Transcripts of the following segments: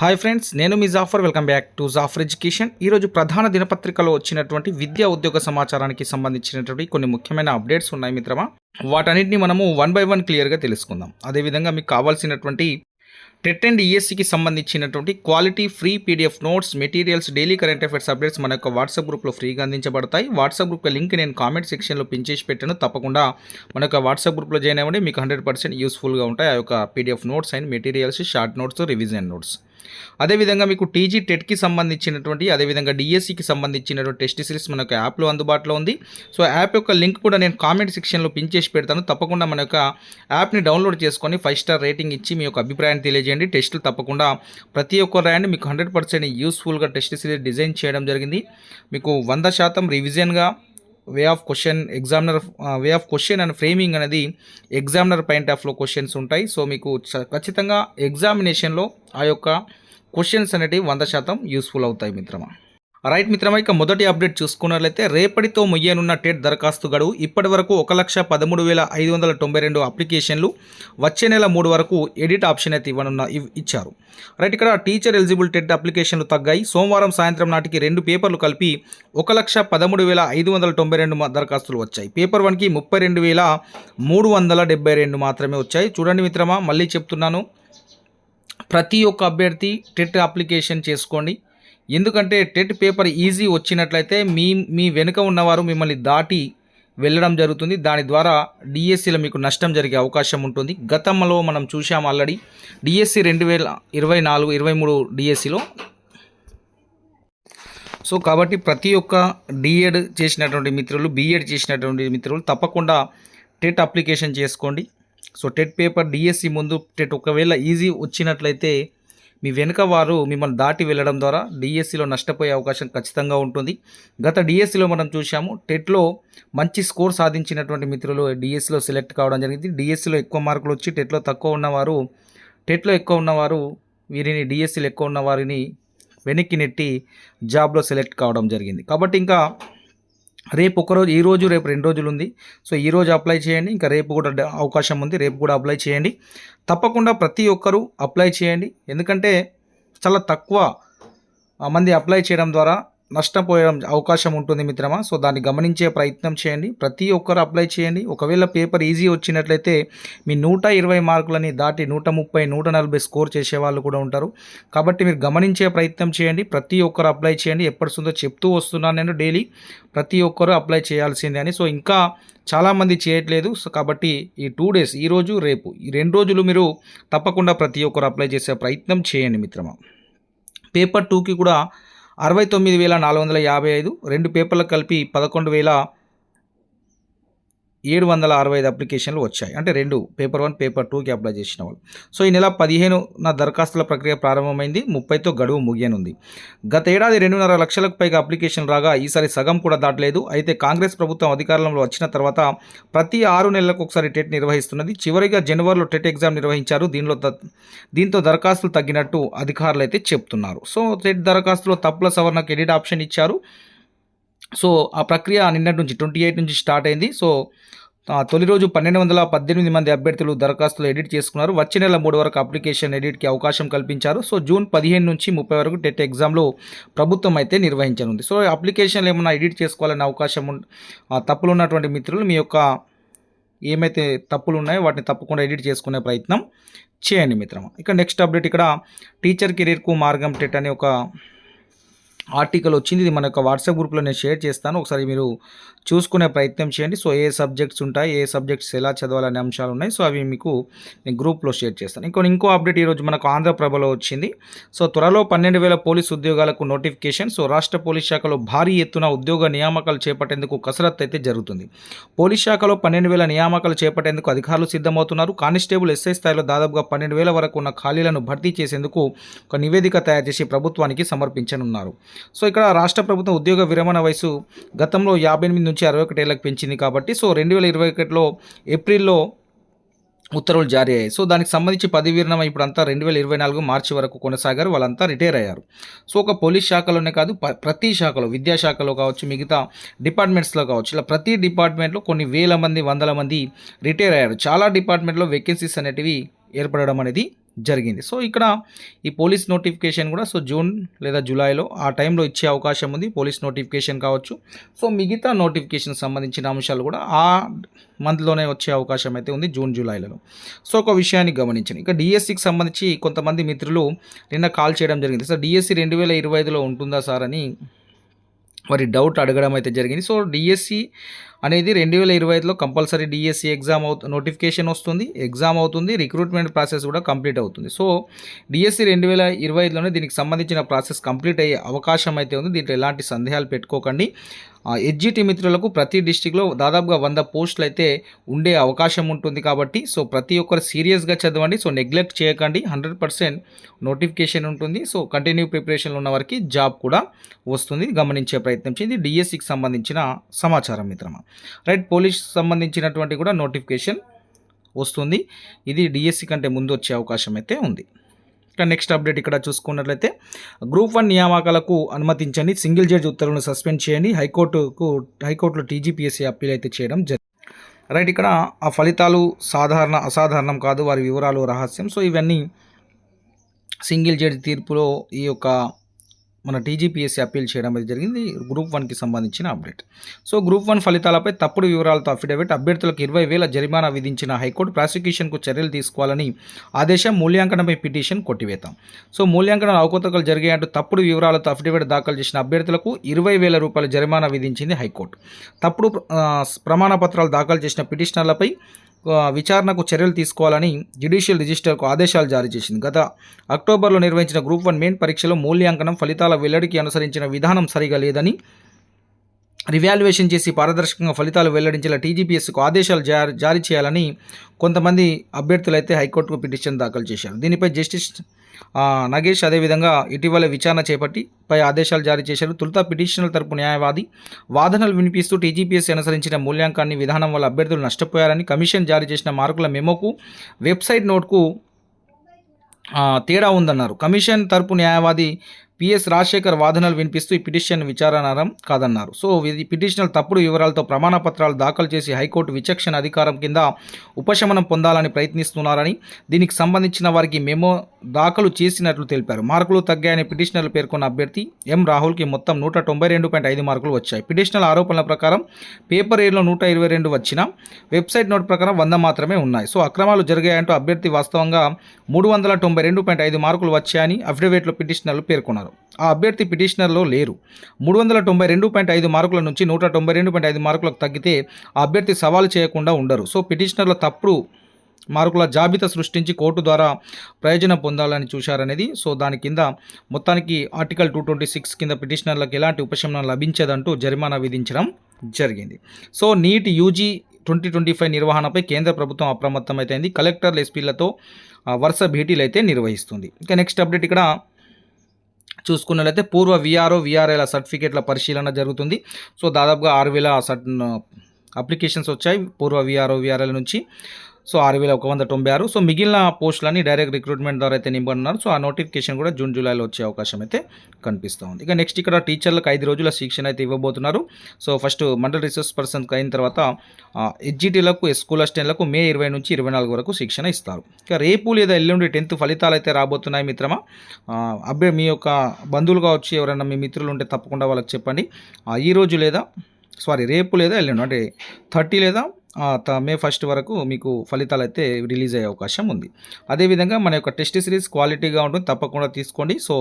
Hi friends నేను మీ Jafar welcome back to Jafar education ఈరోజు ప్రధాన దినపత్రికలో వచ్చినటువంటి విద్యా ఉద్యోగ సమాచారానికి సంబంధించినటువంటి కొన్ని ముఖ్యమైన అప్డేట్స్ ఉన్నాయి మిత్రమా. వాటన్నిటిని మనము వన్ బై వన్ క్లియర్గా తెలుసుకుందాం. అదేవిధంగా మీకు కావాల్సినటువంటి టెట్ అండ్ ఈఎస్సికి సంబంధించినటువంటి quality free PDF notes materials daily current affairs updates మన యొక్క వాట్సాప్ గ్రూప్లో ఫ్రీగా అందించబడతాయి. వాట్సాప్ గ్రూప్ లింక్ నేను కామెంట్ సెక్షన్లో పిన్ చేసి పెట్టాను. తప్పకుండా మన యొక్క వాట్సాప్ గ్రూప్లో జాయిన్ అవ్వండి. మీకు హండ్రెడ్ పర్సెంట్ యూస్ఫుల్గా ఉంటాయి. ఆ యొక్క PDF notes and materials short notes revision notes అదేవిధంగా మీకు టీజీ టెట్కి సంబంధించినటువంటి అదేవిధంగా డిఎస్సికి సంబంధించినటువంటి టెస్ట్ సిరీస్ మన యొక్క యాప్లో అందుబాటులో ఉంది. సో యాప్ యొక్క లింక్ కూడా నేను కామెంట్ సెక్షన్లో పిన్ చేసి పెడతాను. తప్పకుండా మన యొక్క యాప్ని డౌన్లోడ్ చేసుకొని ఫైవ్ స్టార్ రేటింగ్ ఇచ్చి మీ యొక్క అభిప్రాయాన్ని తెలియజేయండి. టెస్టులు తప్పకుండా ప్రతి ఒక్క రాయండి. మీకు హండ్రెడ్ పర్సెంట్ యూస్ఫుల్గా టెస్ట్ సిరీస్ డిజైన్ చేయడం జరిగింది. మీకు వంద శాతం రివిజన్గా way of question examiner way of question and framing అనేది ఎగ్జామినర్ పాయింట్ ఆఫ్లో క్వశ్చన్స్ ఉంటాయి. సో మీకు ఖచ్చితంగా ఎగ్జామినేషన్లో ఆ యొక్క క్వశ్చన్స్ అనేటివి వంద శాతం యూస్ఫుల్ అవుతాయి మిత్రమా? రైట్ మిత్రమా ఇక మొదటి అప్డేట్ చూసుకున్నట్లయితే రేపటితో ముయ్యనున్న టెట్ దరఖాస్తు గడువు ఇప్పటి వరకు ఒక లక్ష పదమూడు వేల ఐదు వందల తొంభై రెండు అప్లికేషన్లు వచ్చే నెల మూడు వరకు ఎడిట్ ఆప్షన్ అయితే ఇవ్వనున్న ఇవ్- ఇచ్చారు. రైట్ ఇక్కడ టీచర్ ఎలిజిబుల్ టెట్ అప్లికేషన్లు తగ్గాయి. సోమవారం సాయంత్రం నాటికి రెండు పేపర్లు కలిపి ఒక లక్ష పదమూడు వేల ఐదు వందల తొంభై రెండు దరఖాస్తులు వచ్చాయి. పేపర్ వన్కి ముప్పై రెండు వేల మూడు వందల డెబ్బై రెండు మాత్రమే వచ్చాయి. చూడండి మిత్రమా మళ్ళీ చెప్తున్నాను. ప్రతి ఒక్క అభ్యర్థి టెట్ అప్లికేషన్ చేసుకోండి. ఎందుకంటే టెట్ పేపర్ ఈజీ వచ్చినట్లయితే మీ మీ వెనుక ఉన్నవారు మిమ్మల్ని దాటి వెళ్ళడం జరుగుతుంది. దాని ద్వారా డిఎస్సిలో మీకు నష్టం జరిగే అవకాశం ఉంటుంది. గతంలో మనం చూసాం ఆల్రెడీ డిఎస్సి రెండు వేల ఇరవై నాలుగు ఇరవై మూడు డిఎస్సిలో. సో కాబట్టి ప్రతి ఒక్క డిఎడ్ చేసినటువంటి మిత్రులు బీఎడ్ చేసినటువంటి మిత్రులు తప్పకుండా టెట్ అప్లికేషన్ చేసుకోండి. సో టెట్ పేపర్ డిఎస్సి ముందు టెట్ ఒకవేళ ఈజీ వచ్చినట్లయితే మీ వెనుక వారు మిమ్మల్ని దాటి వెళ్ళడం ద్వారా డిఎస్సిలో నష్టపోయే అవకాశం ఖచ్చితంగా ఉంటుంది. గత డిఎస్సిలో మనం చూసాము టెట్లో మంచి స్కోర్ సాధించినటువంటి మిత్రులు డిఎస్సిలో సెలెక్ట్ కావడం జరిగింది. డిఎస్సిలో ఎక్కువ మార్కులు వచ్చి టెట్లో తక్కువ ఉన్నవారు టెట్లో ఎక్కువ ఉన్నవారు వీరిని డిఎస్సిలో ఎక్కువ ఉన్న వారిని వెనక్కి నెట్టి జాబ్లో సెలెక్ట్ కావడం జరిగింది. కాబట్టి ఇంకా రేపు ఒకరోజు ఈ రోజు రేపు రెండు రోజులు ఉంది. సో ఈ రోజు అప్లై చేయండి. ఇంకా రేపు కూడా అవకాశం ఉంది. రేపు కూడా అప్లై చేయండి. తప్పకుండా ప్రతి ఒక్కరూ అప్లై చేయండి. ఎందుకంటే చాలా తక్కువ మంది అప్లై చేయడం ద్వారా నష్టపోయడం అవకాశం ఉంటుంది మిత్రమా. సో దాన్ని గమనించే ప్రయత్నం చేయండి. ప్రతి ఒక్కరు అప్లై చేయండి. ఒకవేళ పేపర్ ఈజీ వచ్చినట్లయితే మీ నూట ఇరవై మార్కులని దాటి నూట ముప్పై నూట నలభై స్కోర్ చేసే వాళ్ళు కూడా ఉంటారు. కాబట్టి మీరు గమనించే ప్రయత్నం చేయండి. ప్రతి ఒక్కరు అప్లై చేయండి. ఎప్పటిసుందో చెప్తూ వస్తున్నాను నేను డైలీ. ప్రతి ఒక్కరు అప్లై చేయాల్సిందే అని. సో ఇంకా చాలామంది చేయట్లేదు. సో కాబట్టి ఈ టూ డేస్ ఈరోజు రేపు ఈ రెండు రోజులు మీరు తప్పకుండా ప్రతి ఒక్కరు అప్లై చేసే ప్రయత్నం చేయండి మిత్రమా. పేపర్ టూకి కూడా అరవై తొమ్మిది వేల నాలుగు వందల యాభై ఐదు రెండు పేపర్లకు కలిపి పదకొండు వేల ఏడు వందల అరవై ఐదు అప్లికేషన్లు వచ్చాయి. అంటే రెండు పేపర్ వన్ పేపర్ టూకి అప్లై చేసిన వాళ్ళు. సో ఈ నెల పదిహేను నా దరఖాస్తుల ప్రక్రియ ప్రారంభమైంది. ముప్పైతో గడువు ముగియనుంది. గత ఏడాది రెండున్నర లక్షలకు పైగా అప్లికేషన్ రాగా ఈసారి సగం కూడా దాటలేదు. అయితే కాంగ్రెస్ ప్రభుత్వం అధికారంలో వచ్చిన తర్వాత ప్రతి ఆరు నెలలకు ఒకసారి టెట్ నిర్వహిస్తున్నది. చివరిగా జనవరిలో టెట్ ఎగ్జామ్ నిర్వహించారు. దీనిలో దీంతో దరఖాస్తులు తగ్గినట్టు అధికారులు అయితే చెప్తున్నారు. సో టెట్ దరఖాస్తులో తప్పుల సవరణకు ఎడిట్ ఆప్షన్ ఇచ్చారు. సో ఆ ప్రక్రియ నిన్నటి నుంచి ట్వంటీ ఎయిట్ నుంచి స్టార్ట్ అయింది. సో తొలి రోజు పన్నెండు వందల పద్దెనిమిది మంది అభ్యర్థులు దరఖాస్తులు ఎడిట్ చేసుకున్నారు. వచ్చే నెల మూడు వరకు అప్లికేషన్ ఎడిట్కి అవకాశం కల్పించారు. సో జూన్ పదిహేను నుంచి ముప్పై వరకు టెట్ ఎగ్జామ్లో ప్రభుత్వం అయితే నిర్వహించనుంది. సో అప్లికేషన్లు ఏమైనా ఎడిట్ చేసుకోవాలనే అవకాశం ఆ, తప్పులు ఉన్నటువంటి మిత్రులు మీ యొక్క ఏమైతే తప్పులు ఉన్నాయో వాటిని తప్పకుండా ఎడిట్ చేసుకునే ప్రయత్నం చేయండి మిత్రమా. ఇక నెక్స్ట్ అప్డేట్ ఇక్కడ టీచర్ కెరీర్కు మార్గం టెట్ అనే ఒక ఆర్టికల్ వచ్చింది. ఇది మన యొక్క వాట్సాప్ గ్రూప్లో నేను షేర్ చేస్తాను. ఒకసారి మీరు చూసుకునే ప్రయత్నం చేయండి. సో ఏ సబ్జెక్ట్స్ ఉంటాయి ఏ సబ్జెక్ట్స్ ఎలా చదవాలనే అంశాలు ఉన్నాయి. సో అవి మీకు నేను గ్రూప్లో షేర్ చేస్తాను. ఇంకో ఇంకో అప్డేట్ ఈరోజు మనకు ఆంధ్రప్రభలో వచ్చింది. సో త్వరలో పన్నెండు వేల పోలీస్ ఉద్యోగాలకు నోటిఫికేషన్. సో రాష్ట్ర పోలీస్ శాఖలో భారీ ఎత్తున ఉద్యోగ నియామకాలు చేపట్టేందుకు కసరత్తు అయితే జరుగుతుంది. పోలీస్ శాఖలో పన్నెండు వేల నియామకాలు చేపట్టేందుకు అధికారులు సిద్ధమవుతున్నారు. కానిస్టేబుల్ ఎస్ఐ స్థాయిలో దాదాపుగా పన్నెండు వేల వరకు ఉన్న ఖాళీలను భర్తీ చేసేందుకు ఒక నివేదిక తయారు చేసి ప్రభుత్వానికి సమర్పించనున్నారు. సో ఇక్కడ రాష్ట్ర ప్రభుత్వం ఉద్యోగ విరమణ వయసు గతంలో యాభై ఎనిమిది నుంచి అరవై ఒకటి ఏళ్ళకి పెంచింది కాబట్టి సో రెండు వేల ఇరవై ఒకటిలో ఏప్రిల్లో ఉత్తర్వులు జారీ అయ్యాయి. సో దానికి సంబంధించి పది వీరణం ఇప్పుడంతా రెండు వేల ఇరవై నాలుగు మార్చి వరకు కొనసాగారు వాళ్ళంతా రిటైర్ అయ్యారు. సో ఒక పోలీస్ శాఖలోనే కాదు ప- ప్రతి శాఖలో విద్యాశాఖలో కావచ్చు మిగతా డిపార్ట్మెంట్స్లో కావచ్చు ఇలా ప్రతి డిపార్ట్మెంట్లో కొన్ని వేల మంది వందల మంది రిటైర్ అయ్యారు. చాలా డిపార్ట్మెంట్లో వేకెన్సీస్ అనేటివి ఏర్పడడం అనేది జరిగింది. సో ఇక్కడ ఈ పోలీస్ నోటిఫికేషన్ కూడా సో జూన్ లేదా జూలైలో ఆ టైంలో ఇచ్చే అవకాశం ఉంది పోలీస్ నోటిఫికేషన్ కావచ్చు. సో మిగతా నోటిఫికేషన్ సంబంధించిన అంశాలు కూడా ఆ మంత్లోనే వచ్చే అవకాశం అయితే ఉంది జూన్ జూలైలలో. సో ఒక విషయాన్ని గమనించండి. ఇక డిఎస్సికి సంబంధించి కొంతమంది మిత్రులు నిన్న కాల్ చేయడం జరిగింది. సార్ డిఎస్సి రెండు వేల ఇరవై ఐదులో ఉంటుందా సార్ అని వారి డౌట్ అడగడం అయితే జరిగింది. సో డిఎస్సి అనేది రెండు వేల ఇరవై ఐదులో కంపల్సరీ డిఎస్సి ఎగ్జామ్ అవుతు నోటిఫికేషన్ వస్తుంది. ఎగ్జామ్ అవుతుంది. రిక్రూట్మెంట్ ప్రాసెస్ కూడా కంప్లీట్ అవుతుంది. సో డిఎస్సి రెండు వేల ఇరవై ఐదులోనే దీనికి సంబంధించిన ప్రాసెస్ కంప్లీట్ అయ్యే అవకాశం అయితే ఉంది. దీంట్లో ఎలాంటి సందేహాలు పెట్టుకోకండి. ఎడ్జిటి మిత్రులకు ప్రతి డిస్టిక్లో దాదాపుగా వంద పోస్టులు అయితే ఉండే అవకాశం ఉంటుంది కాబట్టి సో ప్రతి ఒక్కరు సీరియస్గా చదవండి. సో నెగ్లెక్ట్ చేయకండి. హండ్రెడ్ పర్సెంట్ నోటిఫికేషన్ ఉంటుంది. సో కంటిన్యూ ప్రిపరేషన్లో ఉన్న వారికి జాబ్ కూడా వస్తుంది. గమనించే ప్రయత్నం చేయండి. డిఎస్సికి సంబంధించిన సమాచారం మిత్రమా? రైట్ పోలీస్ సంబంధించినటువంటి కూడా నోటిఫికేషన్ వస్తుంది. ఇది డిఎస్సి కంటే ముందు వచ్చే అవకాశం అయితే ఉంది. ఇక నెక్స్ట్ అప్డేట్ ఇక్కడ చూసుకున్నట్లయితే గ్రూప్ వన్ నియామకాలకు అనుమతించండి సింగిల్ జడ్జి ఉత్తర్వులను సస్పెండ్ చేయండి హైకోర్టుకు హైకోర్టులో టీజీపీఎస్సీ అప్పీల్ అయితే చేయడం జరిగింది రైట్ ఇక్కడ ఆ ఫలితాలు సాధారణ అసాధారణం కాదు. వారి వివరాలు రహస్యం. సో ఇవన్నీ సింగిల్ జడ్జి తీర్పులో ఈ యొక్క మన టీజీపీఎస్సీ అప్పీల్ చేయడం అనేది జరిగింది. గ్రూప్ వన్కి సంబంధించిన అప్డేట్. సో గ్రూప్ వన్ ఫలితాలపై తప్పుడు వివరాలతో అఫిడవిట్. అభ్యర్థులకు ఇరవై వేల జరిమానా విధించిన హైకోర్టు ప్రాసిక్యూషన్కు చర్యలు తీసుకోవాలని ఆదేశం మూల్యాంకనంపై పిటిషన్ కొట్టివేతాం. సో మూల్యాంకనం అవకతవకలు జరిగాయంటూ తప్పుడు వివరాలతో అఫిడవిట్ దాఖలు చేసిన అభ్యర్థులకు ఇరవై వేల రూపాయల జరిమానా విధించింది హైకోర్టు. తప్పుడు ప్రమాణపత్రాలు దాఖలు చేసిన పిటిషనర్లపై విచారణకు చర్యలు తీసుకోవాలని జ్యుడిషియల్ రిజిస్టర్కు ఆదేశాలు జారీ చేసింది. గత అక్టోబర్లో నిర్వహించిన గ్రూప్ వన్ మెయిన్ పరీక్షలో మూల్యాంకనం ఫలితాల వెల్లడికి అనుసరించిన విధానం సరిగా లేదని రివాల్యుయేషన్ చేసి పారదర్శకంగా ఫలితాలు వెల్లడించేలా టీజీపీఎస్కు ఆదేశాలు జారీ జారీ చేయాలని కొంతమంది అభ్యర్థులు అయితే హైకోర్టుకు పిటిషన్ దాఖలు చేశారు. దీనిపై జస్టిస్ నగేష్ అదేవిధంగా ఇటీవల విచారణ చేపట్టి పై ఆదేశాలు జారీ చేశారు. తొలుత పిటిషనర్ తరపు న్యాయవాది వాదనలు వినిపిస్తూ టీజీపీఎస్ అనుసరించిన మూల్యాంకాన్ని విధానం వల్ల అభ్యర్థులు నష్టపోయారని కమిషన్ జారీ చేసిన మార్కుల మెమోకు వెబ్సైట్ నోట్కు తేడా ఉందన్నారు. కమిషన్ తరపు న్యాయవాది పిఎస్ రాజశేఖర్ వాదనలు వినిపిస్తూ ఈ పిటిషన్ విచారణారం కాదన్నారు. సో ఇది పిటిషనర్ తప్పుడు వివరాలతో ప్రమాణ పత్రాలు దాఖలు చేసి హైకోర్టు విచక్షణ అధికారం కింద ఉపశమనం పొందాలని ప్రయత్నిస్తున్నారని దీనికి సంబంధించిన వారికి మెమో దాఖలు చేసినట్లు తెలిపారు. మార్కులు తగ్గాయని పిటిషనర్లు పేర్కొన్న అభ్యర్థి ఎం రాహుల్కి మొత్తం నూట తొంభై రెండు పాయింట్ ఐదు మార్కులు వచ్చాయి. పిటిషనల్ ఆరోపణల ప్రకారం పేపర్ ఏర్లో నూట ఇరవై రెండు వచ్చిన వెబ్సైట్ నోట్ ప్రకారం వంద మాత్రమే ఉన్నాయి. సో అక్రమాలు జరిగాయంటూ అభ్యర్థి వాస్తవంగా మూడు వందల తొంభై రెండు పాయింట్ ఐదు మార్కులు వచ్చాయని అఫిడవిట్లో పిటిషనర్లు పేర్కొన్నారు. ఆ అభ్యర్థి పిటిషనర్లో లేరు. మూడు వందల తొంభై రెండు పాయింట్ ఐదు మార్కుల నుంచి నూట తొంభై రెండు పాయింట్ ఐదు మార్కులకు తగ్గితే ఆ అభ్యర్థి సవాలు చేయకుండా ఉండరు. సో పిటిషనర్ల తప్పుడు మార్కుల జాబితా సృష్టించి కోర్టు ద్వారా ప్రయోజనం పొందాలని చూశారనేది. సో దాని కింద మొత్తానికి ఆర్టికల్ టూ ట్వంటీ సిక్స్ కింద పిటిషనర్లకు ఎలాంటి ఉపశమనం లభించదంటూ జరిమానా విధించడం జరిగింది. So NEET UG twenty twenty five నిర్వహణపై కేంద్ర ప్రభుత్వం అప్రమత్తమైంది కలెక్టర్లు ఎస్పీలతో వరుస భేటీలు అయితే నిర్వహిస్తుంది. ఇంకా నెక్స్ట్ అప్డేట్ ఇక్కడ చూసుకున్నట్లయితే పూర్వ విఆర్ఓ విఆర్ఎల సర్టిఫికేట్ల పరిశీలన జరుగుతుంది. సో దాదాపుగా ఆరు వేల అప్లికేషన్స్ వచ్చాయి పూర్వ విఆర్ఓ విఆర్ఎల్ నుంచి. సో ఆరు వేల ఒక వంద తొంభై ఆరు. సో మిగిలిన పోస్టులన్నీ డైరెక్ట్ రిక్రూట్మెంట్ ద్వారా అయితే నింపనున్నారు. సో ఆ నోటిఫికేషన్ కూడా జూన్ జూలైలో వచ్చే అవకాశం అయితే కనిపిస్తూ ఉంది ఇక నెక్స్ట్ ఇక్కడ టీచర్లకు ఐదు రోజుల శిక్షణ అయితే ఇవ్వబోతున్నారు. సో ఫస్ట్ మండల్ రిసోర్స్ పర్సన్కి అయిన తర్వాత హెచ్జిటీలకు స్కూల్ అసిస్టెంట్లకు మే ఇరవై నుంచి ఇరవై నాలుగు వరకు శిక్షణ ఇస్తారు. ఇక రేపు లేదా ఎల్లుండి టెన్త్ ఫలితాలు అయితే రాబోతున్నాయి మిత్రమా? అబ్బే మీ యొక్క బంధువులుగా వచ్చి ఎవరైనా మీ మిత్రులు ఉంటే తప్పకుండా వాళ్ళకి చెప్పండి. ఈరోజు ఈ రోజు లేదా సారీ రేపు లేదా ఎల్లుండి అంటే థర్టీ లేదా మే ఫస్ట్ వరకు మీకు ఫలితాలు అయితే రిలీజ్ అయ్యే అవకాశం ఉంది. అదేవిధంగా మన యొక్క టెస్ట్ సిరీస్ క్వాలిటీగా ఉంటుంది తప్పకుండా తీసుకోండి. సో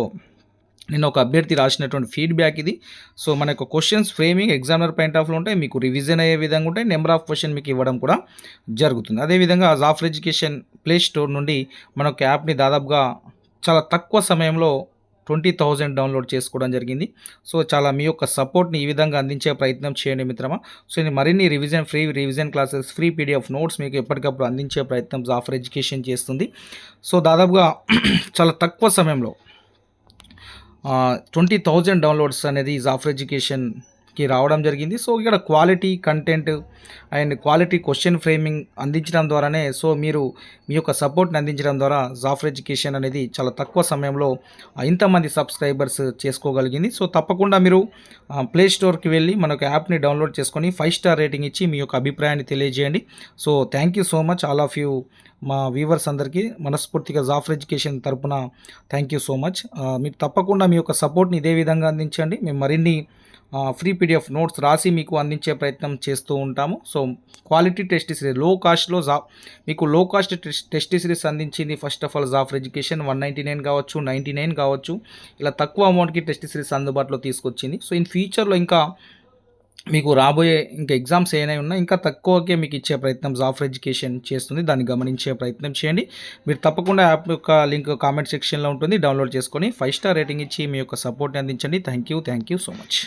నేను ఒక అభ్యర్థి రాసినటువంటి ఫీడ్బ్యాక్ ఇది. సో మన యొక్క క్వశ్చన్స్ ఫ్రేమింగ్ ఎగ్జామినర్ పాయింట్ ఆఫ్లో ఉంటాయి మీకు రివిజన్ అయ్యే విధంగా ఉంటాయి. నెంబర్ ఆఫ్ క్వశ్చన్ మీకు ఇవ్వడం కూడా జరుగుతుంది. అదేవిధంగా జాఫర్ ఎడ్యుకేషన్ ప్లే స్టోర్ నుండి మన యొక్క యాప్ని దాదాపుగా చాలా తక్కువ సమయంలో ట్వంటీ థౌజండ్ డౌన్లోడ్ చేసుకోవడం జరిగింది. సో చాలా మీ యొక్క సపోర్ట్ని ఈ విధంగా అందించే ప్రయత్నం చేయండి మిత్రమా. సో నేను మరిన్ని revision free revision classes free PDF notes మీకు ఎప్పటికప్పుడు అందించే ప్రయత్నం జాఫర్ ఎడ్యుకేషన్ చేస్తుంది. సో దాదాపుగా చాలా తక్కువ సమయంలో ట్వంటీ థౌజండ్ డౌన్లోడ్స్ అనేది జాఫర్ కి రావడం జరిగింది. సో ఇక్కడ quality content and quality question framing అందించడం ద్వారానే సో మీరు మీ యొక్క సపోర్ట్ని అందించడం ద్వారా జాఫర్ ఎడ్యుకేషన్ అనేది చాలా తక్కువ సమయంలో ఇంతమంది సబ్స్క్రైబర్స్ చేసుకోగలిగింది. సో తప్పకుండా మీరు ప్లే స్టోర్కి వెళ్ళి మన యొక్క యాప్ని డౌన్లోడ్ చేసుకొని ఫైవ్ స్టార్ రేటింగ్ ఇచ్చి మీ యొక్క అభిప్రాయాన్ని తెలియజేయండి. So thank you so much all of you మా వీవర్స్ అందరికీ మనస్ఫూర్తిగా జాఫర్ ఎడ్యుకేషన్ తరపున థ్యాంక్ యూ సో మచ్ మీరు తప్పకుండా మీ యొక్క సపోర్ట్ని ఇదే విధంగా అందించండి. మేము మరిన్ని ఫ్రీ పీడిఎఫ్ నోట్స్ రాసి మీకు అందించే ప్రయత్నం చేస్తూ ఉంటాము. సో క్వాలిటీ టెస్ట్ సిరీస్లో కాస్ట్లో జా మీకు లో కాస్ట్ టెస్ట్ సిరీస్ అందించింది first of all Jaffar education one ninety nine కావచ్చు నైంటీ నైన్ కావచ్చు. ఇలా తక్కువ అమౌంట్కి టెస్ట్ సిరీస్ అందుబాటులో తీసుకొచ్చింది. సో ఇన్ ఫ్యూచర్లో ఇంకా మీకు రాబోయే ఇంకా ఎగ్జామ్స్ ఏమైనా ఉన్నా ఇంకా తక్కువకే మీకు ఇచ్చే ప్రయత్నం జాఫర్ ఎడ్యుకేషన్ చేస్తుంది. దాన్ని గమనించే ప్రయత్నం చేయండి. మీరు తప్పకుండా యాప్ యొక్క లింక్ కామెంట్ సెక్షన్లో ఉంటుంది. డౌన్లోడ్ చేసుకొని ఫైవ్ స్టార్ రేటింగ్ ఇచ్చి మీ యొక్క సపోర్ట్ అందించండి. Thank you thank you so much